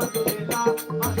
तुझा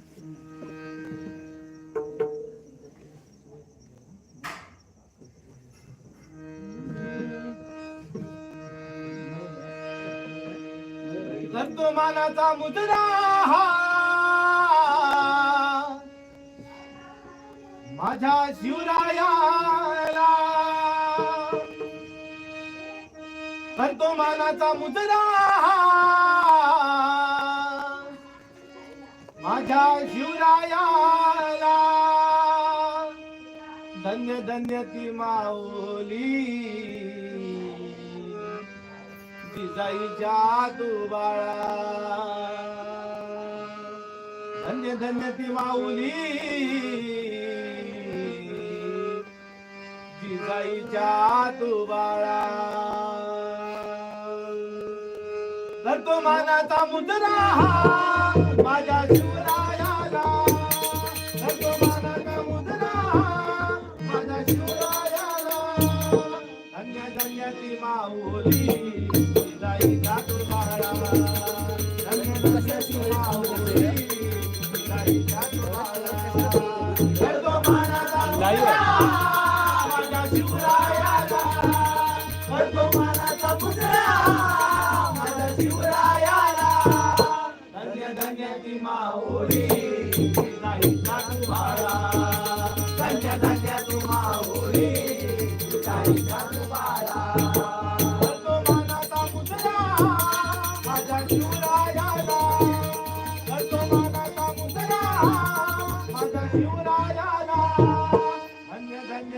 करतो मानाचा मुजरा माझ्या शिवरायाला. करतो मानाचा मुजरा माझ्या शिवरायाला. धन्य धन्य ती माऊली. जिजाईच्या दुबाळा धन्य धन्य ती माऊली. जिजाईच्या दुबाळा तर तो मानाचा मुद्रा माझ्या तर तो मानाचा मुद्रा माझ्या माऊली. शिवरायाला धन्य धन्य ती माऊली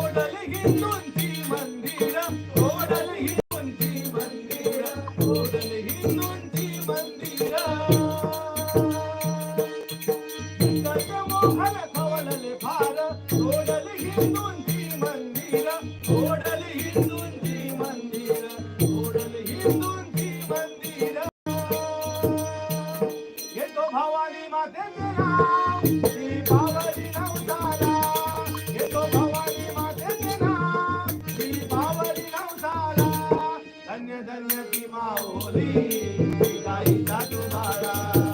Lord, let जन्नती माऊली काही जादू बाळा